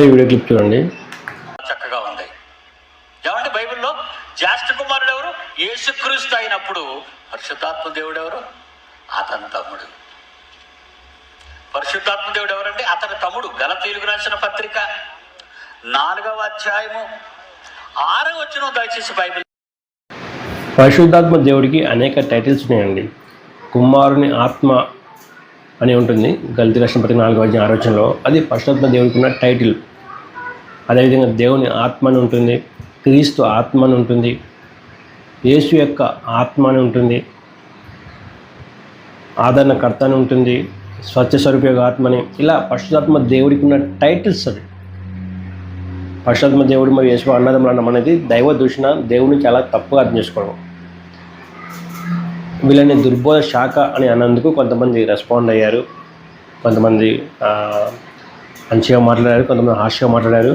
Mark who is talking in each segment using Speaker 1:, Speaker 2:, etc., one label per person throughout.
Speaker 1: ఈ video clip చూడండి.
Speaker 2: చక్కగా ఉంది. ఏమంటే బైబిల్లో? జ్యేష్ఠ కుమారుడు ఎవరు? యేసుక్రీస్తు అయినప్పుడు పరిశుద్ధాత్మ దేవుడు ఎవరు? అతని తమ్ముడు. పరిశుద్ధాత్మ దేవుడు ఎవరంటే అతని తమ్ముడు. గలతీయులకు రాసిన పత్రిక నాలుగవ అధ్యాయము ఆరో వచ్చిన దయచేసి బైబిల్
Speaker 1: పరిశుద్ధాత్మ దేవుడికి అనేక టైటిల్స్ ఉన్నాయండి. కుమారుని ఆత్మ అని ఉంటుంది. గల్తీ రాష్ట్రం ప్రతి నాలుగు వచ్చిన ఆలోచనలో అది పరిశుద్ధాత్మ దేవుడికి ఉన్న టైటిల్. అదేవిధంగా దేవుని ఆత్మ అని ఉంటుంది. క్రీస్తు ఆత్మ అని ఉంటుంది. యేసు యొక్క ఆత్మ అని ఉంటుంది. ఆదరణకర్త అని ఉంటుంది. స్వచ్ఛ స్వరూపయోగ ఆత్మని ఇలా పరిశుద్ధాత్మ దేవుడికి ఉన్న టైటిల్స్ అది పరిశుద్ధాత్మ దేవుడు మరియు యేసు అన్నదములు అన్నం అనేది దైవ దూషణ. దేవుడిని చాలా తప్పుగా అర్థం చేసుకోవడం. వీళ్ళని దుర్బోధ శాఖ అని అన్నందుకు కొంతమంది రెస్పాండ్ అయ్యారు. కొంతమంది మంచిగా మాట్లాడారు కొంతమంది హార్ష్గా మాట్లాడారు.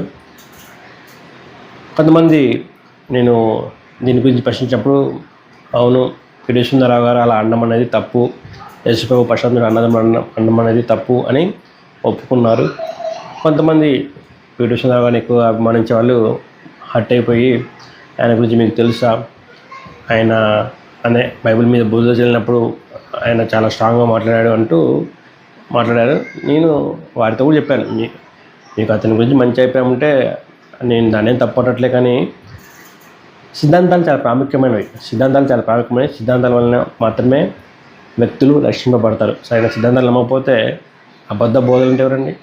Speaker 1: కొంతమంది నేను దీని గురించి ప్రశ్నించినప్పుడు అవును పిడి సుందరరావు గారు అలా అనడం అనేది తప్పు. యశ్వబాబు ప్రశాంత్ అన్నదం అనడం అనేది తప్పు అని ఒప్పుకున్నారు. కొంతమంది పిడి సుందరరావు గారిని ఎక్కువ అభిమానించే వాళ్ళు హట్ అయిపోయి ఆయన గురించి మీకు తెలుసా? ఆయన అనే బైబిల్ మీద బురద చెల్లినప్పుడు ఆయన చాలా స్ట్రాంగ్గా మాట్లాడాడు అంటూ మాట్లాడారు. నేను వారితో కూడా చెప్పాను. మీకు అతని గురించి మంచి అభిప్రాయం ఉంటే నేను దాన్ని తప్పట్లే కానీ సిద్ధాంతాలు చాలా ప్రాముఖ్యమైనవి. సిద్ధాంతాలు చాలా ప్రాముఖ్యమైనవి. సిద్ధాంతాల వలన మాత్రమే వ్యక్తులు రక్షింపబడతారు. సరైన సిద్ధాంతాలు నమ్మకపోతే అబద్ధ బోధలు అంటే ఎవరండి?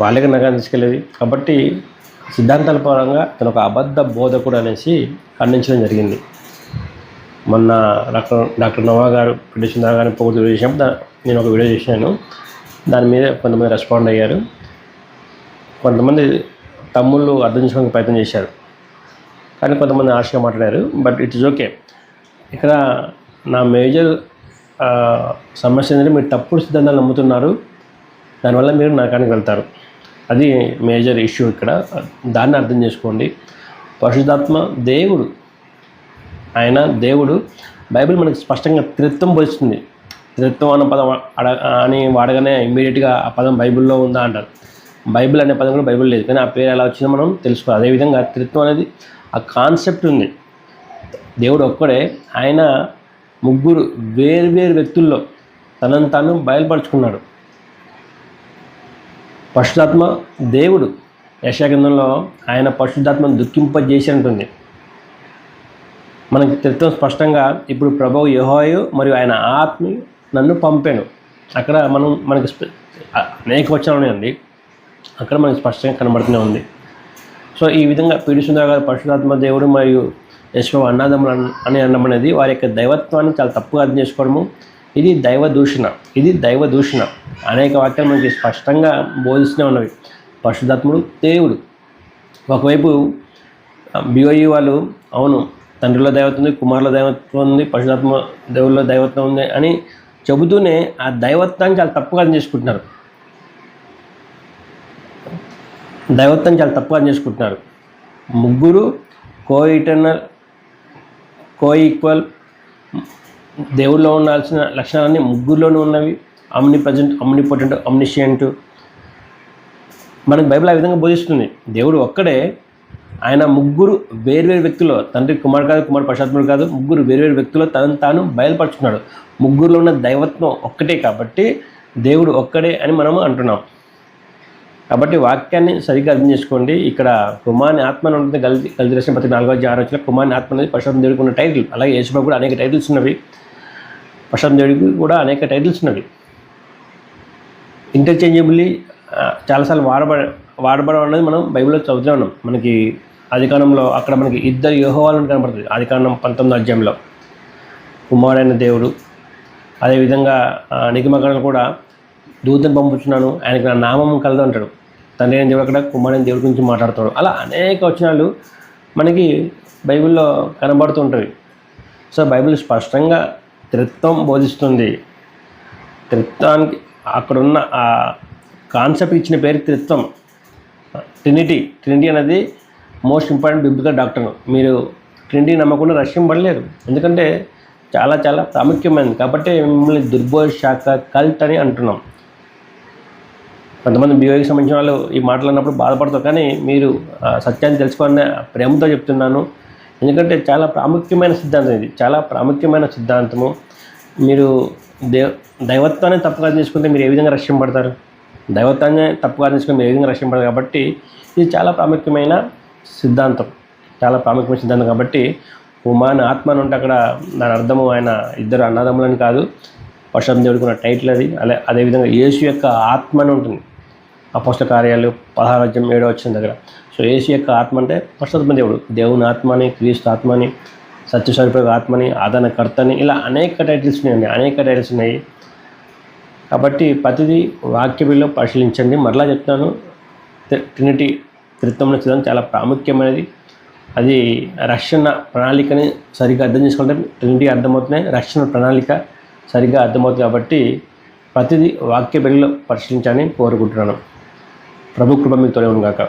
Speaker 1: వాళ్ళకి నగరం తీసుకెళ్ళేది కాబట్టి సిద్ధాంతాల పరంగా తను ఒక అబద్ధ బోధకుడు అనేసి ఖండించడం జరిగింది. మొన్న డాక్టర్ డాక్టర్ నోవా గారు పిటిషన్ గారిని పొగుతూ చేసినప్పుడు నేను ఒక వీడియో చేశాను. దాని మీద కొంతమంది రెస్పాండ్ అయ్యారు. కొంతమంది తమ్ముళ్ళు అర్థం చేసుకోవడానికి ప్రయత్నం చేశారు. కానీ కొంతమంది ఆశగా మాట్లాడారు. But it's okay. ఇక్కడ నా మేజర్ సమస్య ఏంటంటే మీరు తప్పుడు సిద్ధాంతాలు నమ్ముతున్నారు. దానివల్ల మీరు నరకానికి వెళ్తారు. అది మేజర్ ఇష్యూ ఇక్కడ. దాన్ని అర్థం చేసుకోండి. పరిశుద్ధాత్మ దేవుడు ఆయన దేవుడు బైబిల్ మనకు స్పష్టంగా త్రిత్వం పోలిస్తుంది త్రిత్వం అన్న పదం అడ అని వాడగానే ఇమీడియట్గా ఆ పదం బైబిల్లో ఉందా అంటారు. బైబిల్ అనే పదం కూడా బైబిల్ లేదు. కానీ ఆ పేరు ఎలా వచ్చిందో మనం తెలుసుకోవాలి. అదేవిధంగా త్రిత్వం అనేది ఆ కాన్సెప్ట్ ఉంది. దేవుడు ఒక్కడే ఆయన ముగ్గురు వేర్వేరు వ్యక్తుల్లో తనను తాను బయలుపరుచుకున్నాడు. పశుధాత్మ దేవుడు. యశాగ్రంథంలో ఆయన పరిశుద్ధాత్మను దుఃఖింపజేసినట్టుంది మనకి త్రిత్వం స్పష్టంగా ఇప్పుడు ప్రభువు యెహోవాయు మరియు ఆయన ఆత్మ నన్ను పంపాను. అక్కడ మనం మనకి స్ప- అనేక వచనాలు ఉంది అక్కడ మనకి స్పష్టంగా కనబడుతూనే ఉంది. సో ఈ విధంగా పీడిసుందర గారు పరశురాత్మ దేవుడు మరియు యశ్వ అన్నాదములు అని అనడం అనేది వారి యొక్క దైవత్వాన్ని చాలా తప్పుగా అర్థం చేసుకోవడము. ఇది దైవ దూషణ. ఇది దైవ దూషణ. అనేక వాక్యాలు మనకి స్పష్టంగా బోధిస్తూనే ఉన్నవి. పరిశుధాత్ముడు దేవుడు. ఒకవైపు బిఓఈ వాళ్ళు అవును తండ్రిలో దైవత్వం ఉంది కుమారుల దైవత్వం ఉంది పశుధాత్మ దేవుళ్ళ దైవత్వం ఉంది అని చెబుతూనే ఆ దైవత్వాన్ని చాలా తప్పుగా చేసుకుంటున్నారు. దైవత్వం చాలా తప్పుగా చేసుకుంటున్నారు. ముగ్గురు కో ఇటర్నల్ కో ఈక్వల్ దేవుళ్ళో ఉండాల్సిన లక్షణాలన్నీ ముగ్గురులోనే ఉన్నవి. అమ్ని ప్రజెంట్ అమ్ని పొటెంట్ అమ్నిషియంట్ మనకు బైబిల్ ఆ విధంగా బోధిస్తుంది. దేవుడు ఒక్కడే ఆయన ముగ్గురు వేర్వేరు వ్యక్తులు తండ్రి కుమార్ కాదు కుమార్ ప్రశాత్ముడు కాదు ముగ్గురు వేర్వేరు వ్యక్తులు తనను తాను బయలుపరుచుకున్నాడు. ముగ్గురులో ఉన్న దైవత్వం ఒక్కటే కాబట్టి దేవుడు ఒక్కడే అని మనము అంటున్నాం. కాబట్టి వాక్యాన్ని సరిగ్గా అర్థం చేసుకోండి. ఇక్కడ కుమార్ని ఆత్మ అని ఉంటుంది గల్తీ గల్తీ రాసిన ప్రతి నాలుగో అధ్యాయం కుమార్ని ఆత్మ అనేది ప్రశాంత్ దేవుడికి ఉన్న టైటిల్ అలాగే యేసుబాబు కూడా అనేక టైటిల్స్ ఉన్నవి. ప్రశాంత్ దేవుడికి కూడా అనేక టైటిల్స్ ఉన్నవి. ఇంటర్చేంజబుల్లీ చాలాసార్లు వాడబడ వాడబడం అనేది మనం బైబిల్లో చదువుతూ ఉన్నాం. మనకి అధికారంలో అక్కడ మనకి ఇద్దరు యోహోవాలను కనబడుతుంది అధికారం పంతొమ్మిది అధ్యాయంలో. కుమారుడైన దేవుడు. అదేవిధంగా నిగమగణలు కూడా దూతను పంపుతున్నాను ఆయనకు నా నామం కలదు అంటాడు. తండ్రి అయిన దేవుడు అక్కడ కుమారుడైన దేవుడి గురించి మాట్లాడుతాడు అలా అనేక వచనాలు మనకి బైబిల్లో కనబడుతుంటాయి సో బైబిల్ స్పష్టంగా త్రిత్వం బోధిస్తుంది. త్రిత్వానికి అక్కడున్న ఆ కాన్సెప్ట్ ఇచ్చిన పేరు త్రిత్వం. ట్రినిటీ. ట్రినిటీ అనేది మోస్ట్ ఇంపార్టెంట్ బిబ్లికల్ డాక్టర్. మీరు ట్రెండింగ్ నమ్మకుండా రష్యం పడలేరు. ఎందుకంటే చాలా చాలా ప్రాముఖ్యమైనది. కాబట్టి మిమ్మల్ని దుర్బోధ శాఖ కల్ట్ అని అంటున్నాం. కొంతమంది బీఓకి సంబంధించిన వాళ్ళు ఈ మాటలు అన్నప్పుడు బాధపడతారు. కానీ మీరు సత్యాన్ని తెలుసుకోవాలనే ప్రేమతో చెప్తున్నాను. ఎందుకంటే చాలా ప్రాముఖ్యమైన సిద్ధాంతం ఇది. చాలా ప్రాముఖ్యమైన సిద్ధాంతము. మీరు దే దైవత్వాన్ని తప్పుగా తీసుకుంటే మీరు ఏ విధంగా రక్షింపడతారు దైవత్వాన్ని తప్పుగా తీసుకుంటే మీరు ఏ విధంగా రక్షింపడతారు కాబట్టి ఇది చాలా ప్రాముఖ్యమైన సిద్ధాంతం. చాలా ప్రాముఖ్యమైన సిద్ధాంతం కాబట్టి ఉమాన్ ఆత్మ అని ఉంటే అక్కడ దాని అర్థము ఆయన ఇద్దరు అన్నదమ్ములని కాదు వర్షం దేవుడికి ఉన్న టైటిల్ అది. అలా అదేవిధంగా యేసు యొక్క ఆత్మ అని ఉంటుంది. అపోష్ట కార్యాలు పదహారాజ్యం ఏడో వచ్చిన దగ్గర. సో యేసు యొక్క ఆత్మ అంటే పరశురామ దేవుడు. దేవుని ఆత్మని క్రీస్తు ఆత్మని సత్యస్వరూప ఆత్మని ఆదరణకర్తని ఇలా అనేక టైటిల్స్ ఉన్నాయండి అనేక టైటిల్స్ ఉన్నాయి. కాబట్టి ప్రతిదీ వాక్యవిలో పరిశీలించండి. మరలా చెప్తాను ట్రినిటీ త్రిత్వంలో సిద్ధాంతం చాలా ప్రాముఖ్యమైనది. అది రక్షణ ప్రణాళికని సరిగ్గా అర్థం చేసుకుంటే రెండింటికి అర్థమవుతున్నాయి. రక్షణ ప్రణాళిక సరిగ్గా అర్థమవుతుంది కాబట్టి ప్రతిదీ వాక్య బెల్లో పరిశీలించాలని కోరుకుంటున్నాను. ప్రభు కృప మీకు తొలగి